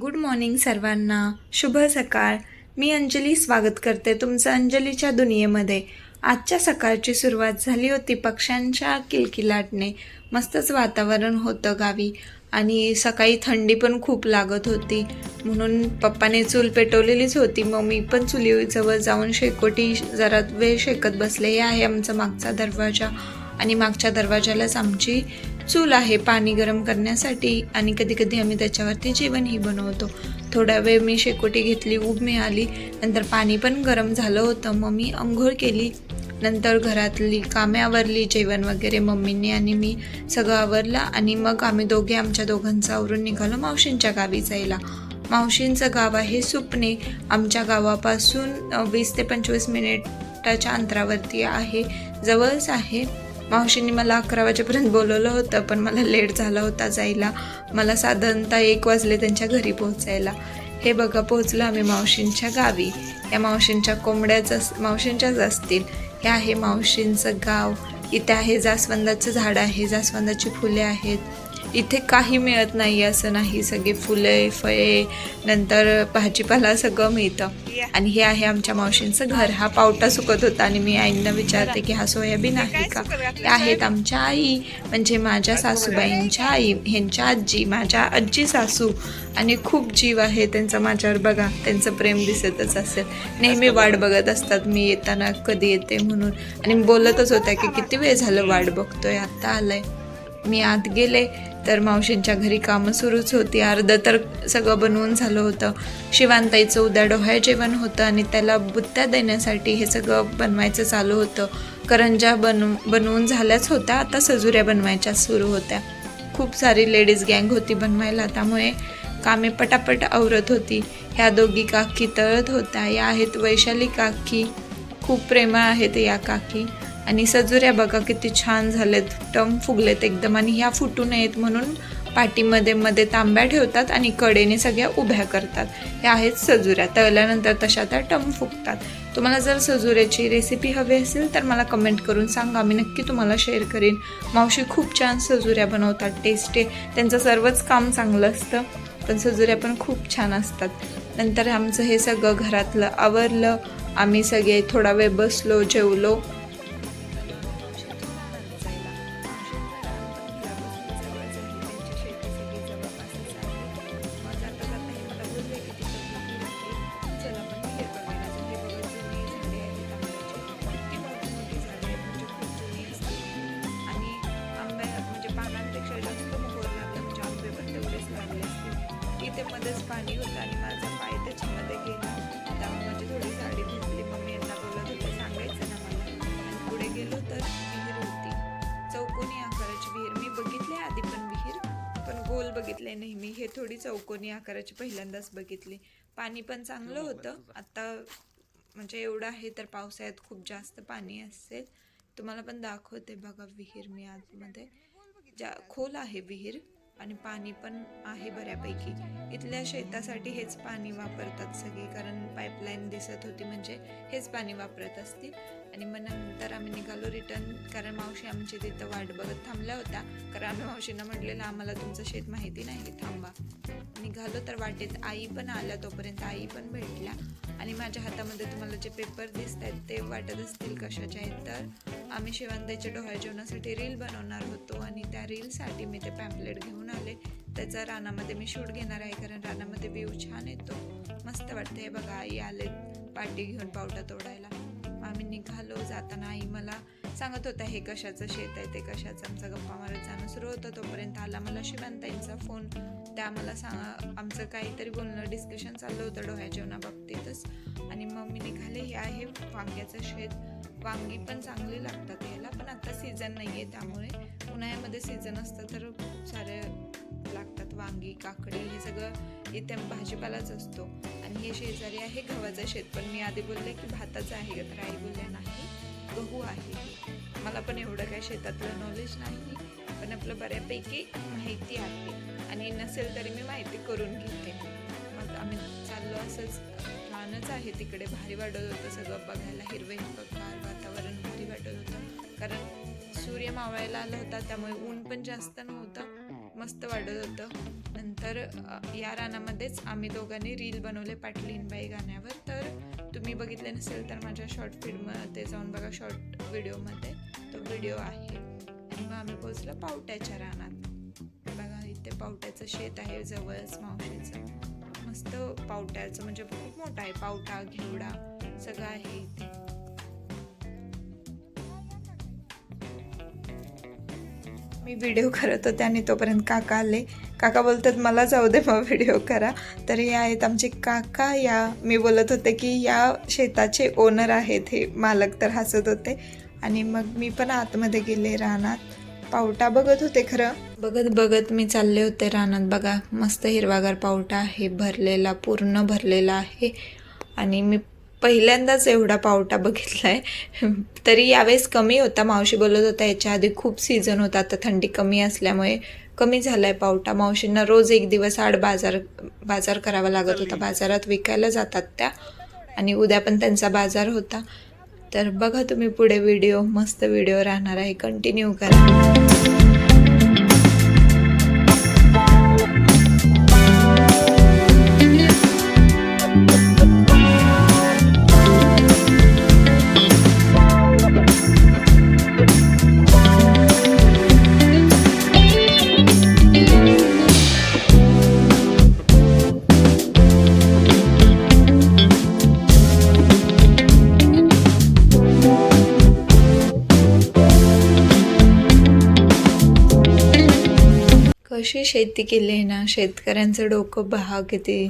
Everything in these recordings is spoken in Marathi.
गुड मॉर्निंग सर्वांना. शुभ सकाळ. मी अंजली स्वागत करते तुमचं अंजलीच्या दुनियेमध्ये. आजच्या सकाळची सुरुवात झाली होती पक्ष्यांच्या किलकिलाटने. मस्तच वातावरण होतं गावी. आणि सकाळी थंडी पण खूप लागत होती. म्हणून पप्पाने चूल पेटवलेलीच होती. मग मी पण चुलीजवळ जाऊन शेकोटी जरा वेळ शेकत बसले. हे आहे आमचा मागचा दरवाजा. आणि मागच्या दरवाजालाच आमची चूल आहे पाणी गरम करण्यासाठी आणि कधी कधी आम्ही त्याच्यावरती जेवणही बनवतो. थोडा वेळ मी शेकोटी घेतली उब मिळाली नंतर पाणी पण गरम झालं होतं. मग मी अंघोळ केली नंतर घरातली कामे आवरली जेवण वगैरे मम्मीने आणि मी सगळं आवरलं आणि मग आम्ही दोघे आमच्या दोघांचं आवरून निघालो मावशींच्या गावी जायला. मावशींचं गाव आहे सुपणे. आमच्या गावापासून वीस ते पंचवीस मिनिटाच्या अंतरावरती आहे जवळच आहे. मावशींनी मला अकरा वाजेपर्यंत बोलवलं होतं पण मला लेट झाला होता जायला. मला साधारणतः एक वाजले त्यांच्या घरी पोहोचायला. हे बघा पोहोचलो आम्ही मावशींच्या गावी. या मावशींच्या कोंबड्याच अस मावशींच्याच असतील. हे आहे मावशींचं गाव. इथे आहे जास्वंदाचं झाड आहे जास्वंदाची फुले आहेत. इथे काही मिळत नाही असं नाही. सगळे फुले फळे नंतर भाजीपाला सगळं मिळतं. आणि हे आहे आमच्या मावशींचं घर. हा पावटा सुकत होता आणि मी आईंना विचारते की हा सोयाबीन आहे का? हे आहेत आमच्या आई म्हणजे माझ्या सासूबाईंच्या आई ह्यांच्या आजी माझ्या आजी सासू. आणि खूप जीव आहे त्यांचा माझ्यावर. बघा त्यांचं प्रेम दिसतच असेल. नेहमी वाट बघत असतात. मी येताना कधी येते म्हणून. आणि बोलतच होत्या की किती वेळ झालं वाट बघतोय? आत्ता आलंय. मी आत गेले तर मावशींच्या घरी कामं सुरूच होती. अर्धं तर सगळं बनवून झालं होतं. शिवांताईचं उद्या डोहाय जेवण होतं आणि त्याला बुत्त्या देण्यासाठी हे सगळं बनवायचं चालू होतं. करंजा बनव बनवून झाल्याच होत्या आता सजुऱ्या बनवायच्या सुरू होत्या. खूप सारी लेडीज गँग होती बनवायला त्यामुळे कामे पटापट आवरत होती. ह्या दोघी काकी तळत होत्या. या आहेत वैशाली काकी खूप प्रेमळ आहेत या काकी. आणि सजुऱ्या बघा किती छान झालेत. टम फुगलेत एकदम आणि ह्या फुटू नयेत म्हणून पाठीमध्ये मध्ये तांब्या ठेवतात आणि कडेने सगळ्या उभ्या करतात. ह्या आहेत सजुऱ्या तळल्यानंतर तशा त्या टम फुगतात. तुम्हाला जर सजुऱ्याची रेसिपी हवी असेल तर मला कमेंट करून सांगा. मी नक्की तुम्हाला शेअर करेन. मावशी खूप छान सजुऱ्या बनवतात. टेस्टी त्यांचं सर्वच काम चांगलं असतं पण सजुऱ्या पण खूप छान असतात. नंतर आमचं हे सगळं घरातलं आवरलं. आम्ही सगळे थोडा वेळ बसलो जेवलो. मध्येच पाणी होतं आणि माझा पाय त्याच्यामध्ये गेला. त्यामुळे माझी थोडी साडी भिजली मम्मी यांना बोलत होते सांगायचं ना मला. आणि पुढे गेलो तर विहीर होती. चौकोनी आकाराची विहीर. मी बघितली आधी पण विहीर पण गोल बघितले नेहमी हे थोडी चौकोनी आकाराची पहिल्यांदाच बघितली. पाणी पण चांगलं होतं. आता म्हणजे एवढं आहे तर पावसाळ्यात खूप जास्त पाणी असेल. तुम्हाला पण दाखवते बघा विहीर मी आतमध्ये. ज्या खोल आहे विहीर. आणि पाणी पण आहे बऱ्यापैकी. इथल्या शेतासाठी हेच पाणी वापरतात सगळे कारण पाईपलाईन दिसत होती म्हणजे हेच पाणी वापरत असतील. आणि मग नंतर आम्ही निघालो रिटर्न कारण मावशी आमची तिथं वाट बघत थांबल्या होत्या. कारण आम्ही मावशींना म्हटलेलं आम्हाला तुमचं शेत माहिती नाही थांबा. निघालो तर वाटेत आई पण आल्या तोपर्यंत आई पण भेटल्या. आणि माझ्या हातामध्ये तुम्हाला जे पेपर दिसत आहेत ते वाटत असतील कशाचे आहेत तर आम्ही शिवांताईच्या डोहाळ जेवणासाठी रील बनवणार होतो आणि त्या रीलसाठी मी ते पॅम्पलेट घेऊन आले. त्याचा रानामध्ये मी शूट घेणार आहे कारण रानामध्ये व्ह्यू छान येतो. मस्त वाटतं हे बघा आई आले पाटी घेऊन पावटा तोडायला. मग आम्ही निघालो. जाताना आई मला सांगत होता हे कशाचं शेत आहे? ते कशाचं? आमचा गप्पा मारत जाणं सुरू होतं तोपर्यंत आला मला शिवांताईंचा फोन त्या मला सांगा आमचं काहीतरी बोलणं डिस्कशन चाललं होतं डोह्या जेवणाबाबतीतच आणि मग मी निघाले हे आहे वांग्याचं शेत. वांगी पण चांगली लागतात याला पण आता सीझन नाही आहे त्यामुळे उन्हाळ्यामध्ये सीझन असतं तर खूप सारे लागतात वांगी काकडी हे सगळं इथे भाजीपालाच असतो. आणि हे शेजारी आहे गव्हाचं शेत पण मी आधी बोलले की भाताचं आहे तर आई बोलल्या नाही. गहू आहे. मला पण एवढं काय शेतातलं नॉलेज नाही. पण आपलं बऱ्यापैकी माहिती आहे. आणि नसेल तरी मी माहिती करून घेते. मग आम्ही चाललो असंच. छानच आहे तिकडे. भारी वाटत होतं सगळं बघायला. हिरवं हिरवंगार वातावरण भारी वाटत होतं. कारण सूर्य मावळायला आला होता. त्यामुळे ऊन पण जास्त नव्हतं. मस्त वाटत होतं. नंतर या रानामध्येच आम्ही दोघांनी रील बनवले पाटलीनबाई गाण्यावर. तर तुम्ही बघितले नसेल तर माझ्या शॉर्ट फिल्ममध्ये जाऊन बघा. शॉर्ट व्हिडिओमध्ये तो व्हिडिओ आहे. आणि मग आम्ही पोचलो पावट्याच्या रानात. बघा इथे पावट्याचं शेत आहे जवळच मावशीचं. मस्त पावट्याचं म्हणजे खूप मोठा आहे. पावटा घेवडा सगळं आहे इथे. मी व्हिडिओ करत होते आणि तोपर्यंत काका आले. काका बोलतात मला जाऊ दे मग व्हिडिओ करा. तर हे आहेत आमचे काका. या मी बोलत होते की या शेताचे ओनर आहेत हे मालक तर हसत होते. आणि मग मी पण आतमध्ये गेले रानात. पावटा बघत होते खरं. बघत बघत मी चालले होते रानात. बघा मस्त हिरवागार पावटा आहे भरलेला पूर्ण भरलेला आहे. आणि मी पहिल्यांदाच एवढा पावटा बघितला आहे तरी यावेळेस कमी होता. मावशी बोलत होता याच्या आधी खूप सीझन होता आता थंडी कमी असल्यामुळे कमी झाला आहे पावटा. मावशींना रोज एक दिवस आड बाजार बाजार करावा लागत होता. बाजारात विकायला जातात त्या आणि उद्या पण त्यांचा बाजार होता. तर बघा तुम्ही पुढे व्हिडिओ मस्त व्हिडिओ राहणार आहे. कंटिन्यू करा. शेती केली आहे ना शेतकऱ्यांचं डोकं पहा किती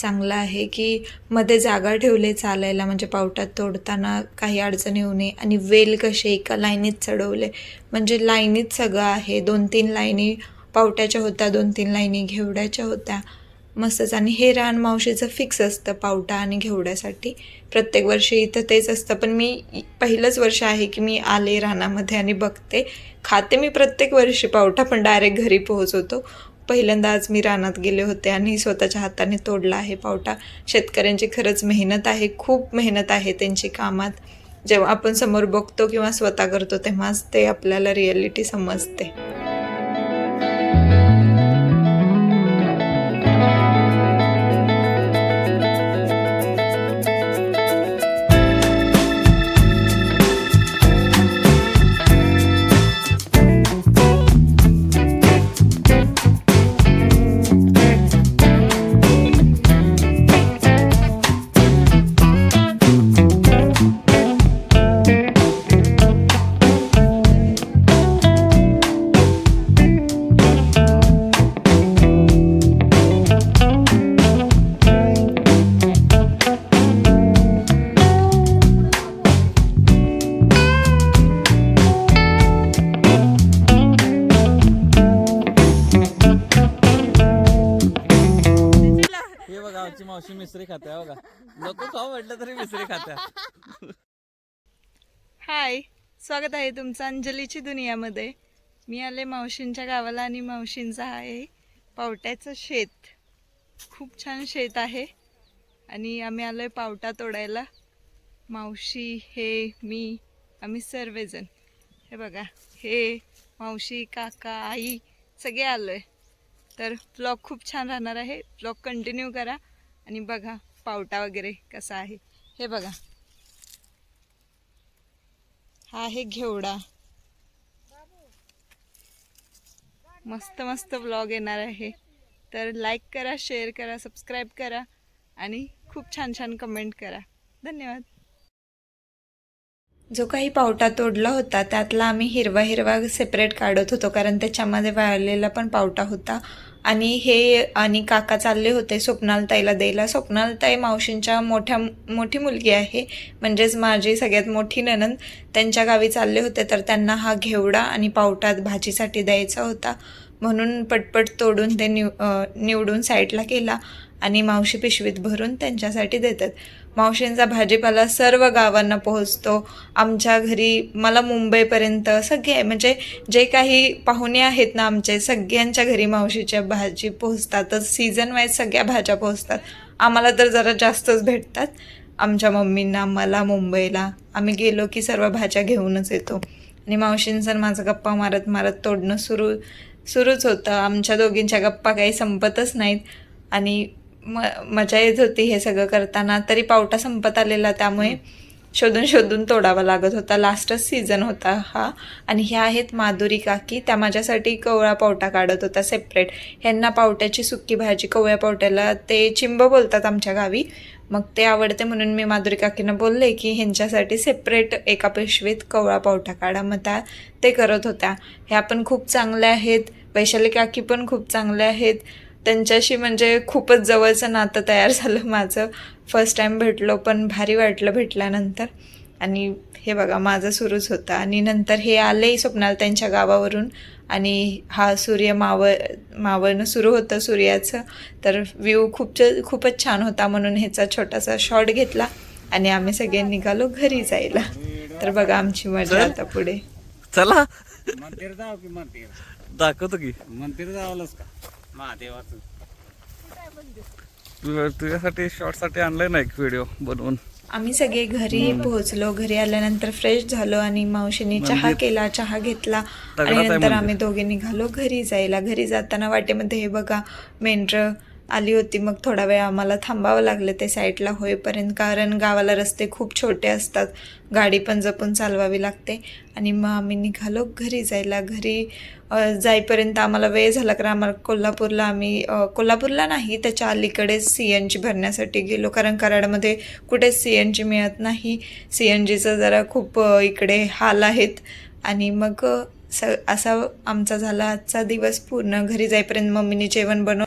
चांगलं आहे की मध्ये जागा ठेवले चालायला म्हणजे पावटात तोडताना काही अडचण येऊ नये. आणि वेल कसे एका लाईनीत चढवले म्हणजे लाईनीत सगळं आहे. दोन तीन लाईनी पावट्याच्या होत्या दोन तीन लाईनी घेवड्याच्या होत्या. मस्तच आणि हे रान मावशीचं फिक्स असतं पावटा आणि घेवड्यासाठी. प्रत्येक वर्षी इथं तेच असतं. पण मी पहिलंच वर्ष आहे की मी आले रानामध्ये आणि बघते. खाते मी प्रत्येक वर्षी पावटा पण डायरेक्ट घरी पोहोचवतो. पहिल्यांदा आज मी रानात गेले होते आणि स्वतःच्या हाताने तोडला आहे पावटा. शेतकऱ्यांची खरंच मेहनत आहे खूप मेहनत आहे त्यांची कामात. जेव्हा आपण समोर बघतो किंवा स्वतः करतो तेव्हाच ते आपल्याला रिॲलिटी समजते. आमची मावशी मिसरी खाते हो का नको खाऊ म्हटलं तरी मिसरी खाते हाय स्वागत आहे तुमचं अंजलीची दुनियामध्ये. मी आले मावशींच्या गावाला आणि मावशींचा आहे पावट्याचं शेत. खूप छान शेत आहे आणि आम्ही आलो आहे पावटा तोडायला. मावशी हे मी आम्ही सर्वजण. हे बघा हे मावशी काका आई सगळे आलो आहे तर ब्लॉग खूप छान राहणार आहे. ब्लॉग कंटिन्यू करा. आणि बघा पावटा वगैरे कसा आहे. हे बघा. हा आहे घेवडा. मस्त मस्त ब्लॉग येणार आहे. तर लाईक करा शेअर करा सबस्क्राईब करा आणि खूप छान छान कमेंट करा. धन्यवाद. जो काही पावटा तोडला होता त्यातला आम्ही हिरवा हिरवा सेपरेट काढत होतो कारण त्याच्यामध्ये वाळलेला पण पावटा होता. आणि हे आणि काका चालले होते स्वप्नालताईला द्यायला. स्वप्नालताई मावशींच्या मोठ्या मोठी मुलगी आहे. म्हणजेच माझी सगळ्यात मोठी ननंद त्यांच्या गावी चालले होते तर त्यांना हा घेवडा आणि पावटात भाजीसाठी द्यायचा होता. म्हणून पटपट तोडून ते निव निवडून साईडला केला. आणि मावशी पिशवीत भरून त्यांच्यासाठी देतात. मावशींचा भाजीपाला सर्व गावांना पोहोचतो. आमच्या घरी मला मुंबईपर्यंत सगळे म्हणजे जे काही पाहुणे आहेत ना आमचे सगळ्यांच्या घरी मावशीच्या भाजी पोहोचतातच. सीझन वाईज सगळ्या भाज्या पोहोचतात. आम्हाला तर जरा जास्तच भेटतात. आमच्या मम्मींना मला मुंबईला. आम्ही गेलो की सर्व भाज्या घेऊनच येतो. आणि मावशींचं आणि माझं गप्पा मारत मारत तोडणं सुरू सुरूच होतं. आमच्या दोघींच्या गप्पा काही संपतच नाहीत. आणि म मजा येत होती हे सगळं करताना. तरी पावटा संपत आलेला त्यामुळे शोधून शोधून तोडावा लागत होता. लास्टच सीझन होता हा. आणि ह्या आहेत माधुरी काकी. त्या माझ्यासाठी कवळा पावटा काढत होता सेपरेट ह्यांना पावट्याची सुक्की भाजी कवळ्या पावट्याला ते चिंब बोलतात आमच्या गावी. मग ते आवडते म्हणून मी माधुरी काकींना बोलले की ह्यांच्यासाठी सेपरेट एका पिशवीत कवळा पावटा काढा. मग त्या ते करत होत्या. ह्या पण खूप चांगल्या आहेत. वैशाली काकी पण खूप चांगल्या आहेत. त्यांच्याशी म्हणजे खूपच जवळचं नातं तयार झालं माझं. फर्स्ट टाईम भेटलो पण भारी वाटलं भेटल्यानंतर. आणि हे बघा माझं सुरूच होतं. आणि नंतर हे आले स्वप्नाल त्यांच्या गावावरून. आणि हा सूर्य मावळ मावळणं सुरू होतं सूर्याचं. तर व्ह्यू खूप खूपच छान होता म्हणून ह्याचा छोटासा शॉट घेतला. आणि आम्ही सगळे निघालो घरी जायला. तर बघा आमची मजा आता पुढे. चला. मंदिर जाव की मंदिर? दाखवतो की. मंदिर जावलंच का? महादेवाचं. तुझ्यासाठी शॉर्टसाठी आणलाय ना एक व्हिडिओ बनवून? आम्ही सगळे घरी पोहोचलो. घरी आल्यानंतर फ्रेश झालो आणि मावशीने चहा केला चहा घेतला आणि आहे नंतर मंदिर. आम्ही दोघे निघालो घरी जायला. घरी जाताना वाटेमध्ये हे बघा मेंढरं आली होती. मग थोडा वेळ आम्हाला थांबावं लागलं ते साईडला होईपर्यंत कारण गावाला रस्ते खूप छोटे असतात. गाडी पण जपून चालवावी लागते. आणि मग आम्ही निघालो घरी जायला. घरी जाईपर्यंत आम्हाला वेळ झाला कारण आम्हाला कोल्हापूरला आम्ही कोल्हापूरला नाही त्याच्या अलीकडेच सी एन जी भरण्यासाठी गेलो. कारण कराडमध्ये कुठेच सी एन जी मिळत नाही. सी एन जीचं जरा खूप इकडे हाल आहेत. आणि मग स असा आमचा झाला. आजचा दिवस पूर्ण. घरी जाईपर्यंत मम्मीने जेवण बनवलं